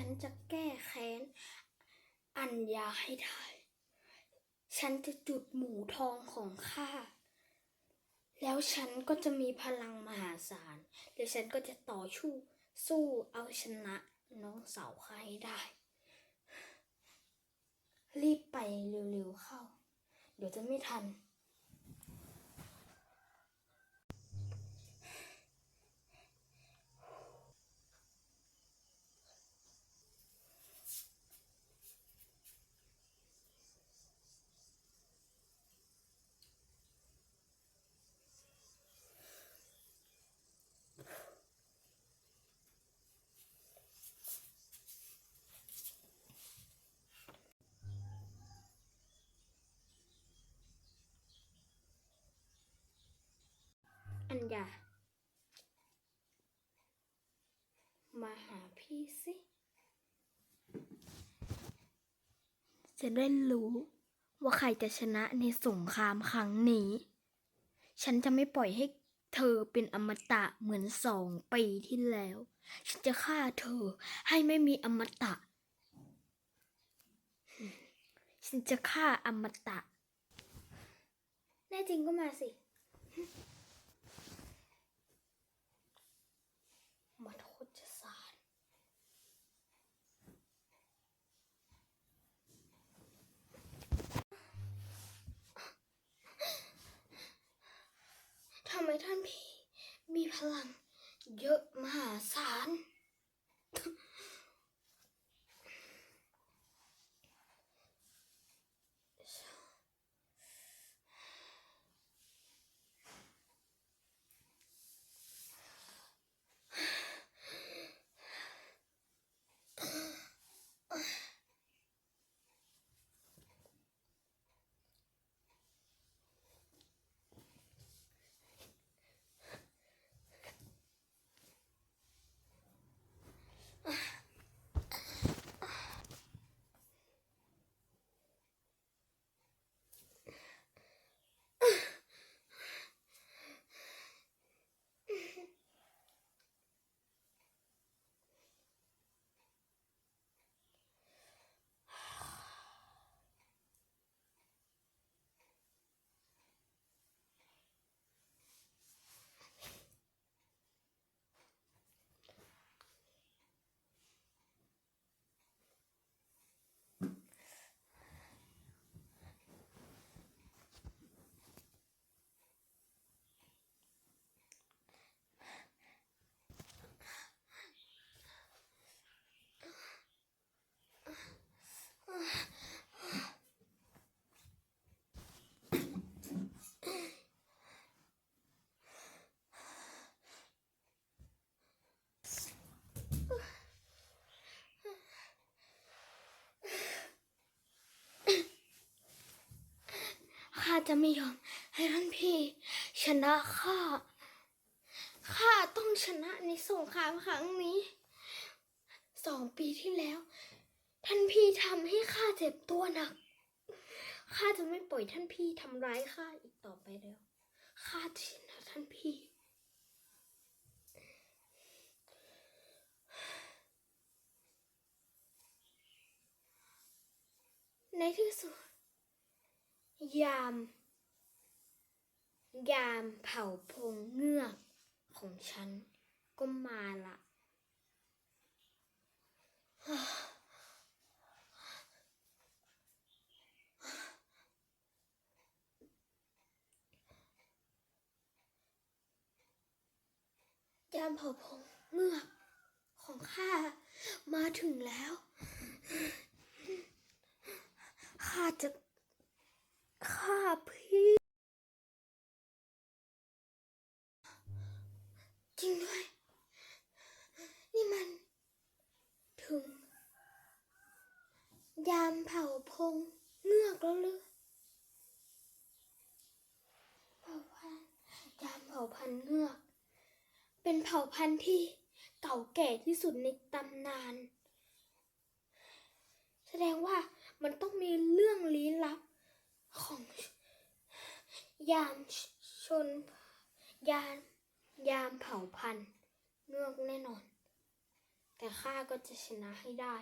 ฉันจะแก้แค้น อัญญาให้ได้ ฉันจะจุดหมูทองของข้า แล้วฉันก็จะมีพลังมหาศาล แล้วฉันก็จะต่อชู้สู้เอาชนะน้องสาวข้าให้ได้ รีบไปเร็วๆเข้า เดี๋ยวจะไม่ทัน อัญญา มา หาพี่สิจะได้รู้ว่าใครจะชนะในสงครามครั้งนี้ ฉันจะไม่ปล่อยให้เธอเป็นอมตะเหมือนสองปีที่แล้ว ฉันจะฆ่าเธอให้ไม่มีอมตะ ฉันจะฆ่าอมตะ แน่จริงก็มาสิ มาโทษจะสาร ทำไมท่านพี่ มีพลั จะไม่ยอมให้ท่านพี่ ชนะข้า ข้าต้องชนะในสงครามครั้งนี้ สองปีที่แล้ว ท่านพี่ทำให้ข้าเจ็บตัวหนัก ข้าจะไม่ปล่อยท่านพี่ทำร้ายข้าอีกต่อไปแล้ว ข้าจะชนะท่านพี่ในที่สุดยาม ยามเผ่าพงเงือกของฉันก็มาละยามเผ่าพงเงือกของข้ามาถึงแล้ว ข้าจะฆ่าพี่จ ริงด้วย นี่มัน ถึง ยามเผ่าพงเงือกแล้วหรือเผ่าพันธุ์ยามเผ่าพันธุ์เงือก เป็นเผ่าพันธุ์ที่เก่าแก่ที่สุดในตำนาน แสดงว่ามันต้องมีเรื่องลี้ลับของยามชนยาม ยามเผ่าพันธุ์เงือกแน่นอน แต่ข้าก็จะชนะให้ได้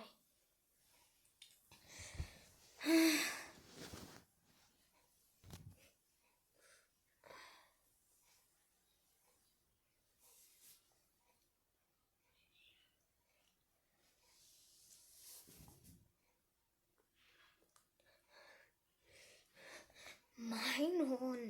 ไม้นอน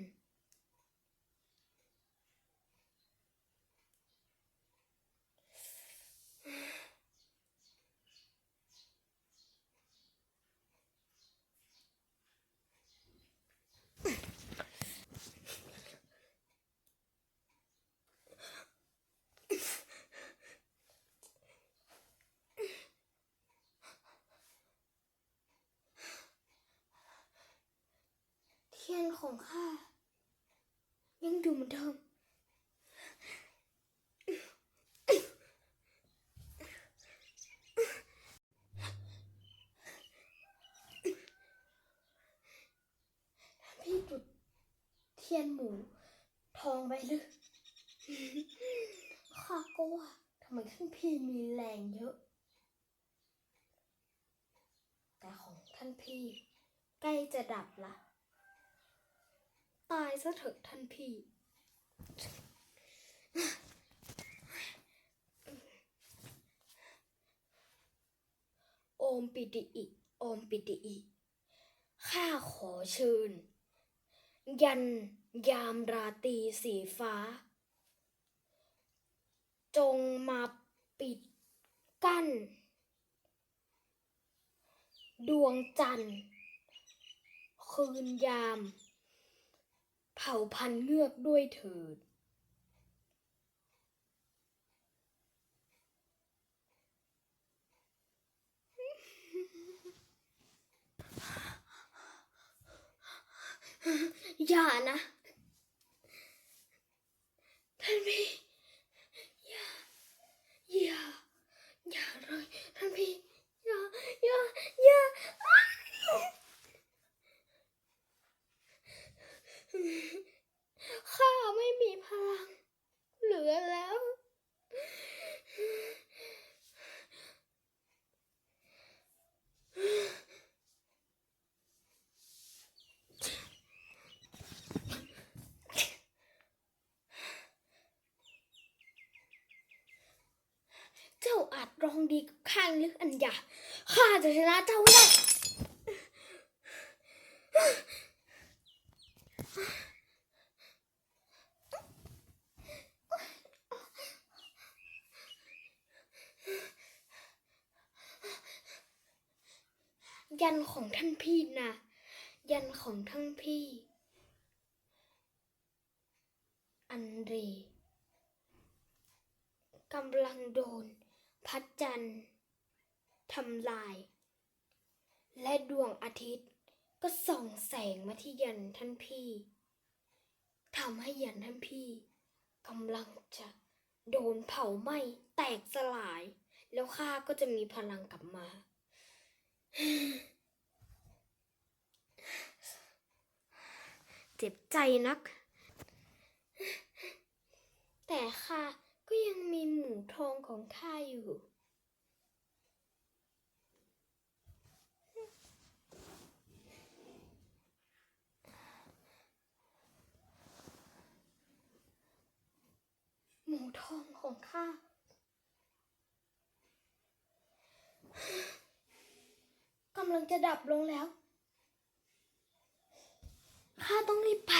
เทียน ของข้า ยังอยู่เหมือนเดิมพี่จุดเทียนหมู ทองไปหรือข้าก็ว่าทำไมท่านพี่มีแรงเยอะ แต่ของท่านพี่ใกล้จะดับละ ตายซะเถอะท่านพี่ โอมปิติอิ โอมปิติอิ ข้าขอเชิญ ยันยามราตรีสีฟ้า จงมาปิดกั้น ดวงจันทร์คืนยาม ผ่าพันธุ์เงือกด้วยเถิดอย่านะ ท่านพี่ อย่า อย่า อย่าเลย ท่านพี่ อย่า อย่า อย่าอ้าวข้าไม่มีพลัง เหลือแล้ว เจ้า อาจรองดีกับข้างลึกอันใหญ่ข้าจะชนะเจ้าได้ยันของท่านพี่นะยันของท่านพี่ อันเรกำลังโดน พระจันทร์ทำลาย และดวงอาทิตย์ก็ส่องแสงมาที่ยันท่านพี่ทำให้ยันท่านพี่กำลังจะโดนเผาไหม้แตกสลาย แล้วข้าก็จะมีพลังกลับมา เจ็บใจนัก แต่ข้า ก็ยังมีหมูทองของข้าอยู่ หมูทองของข้ากำลังจะดับลงแล้ว ข้าต้องรีบไป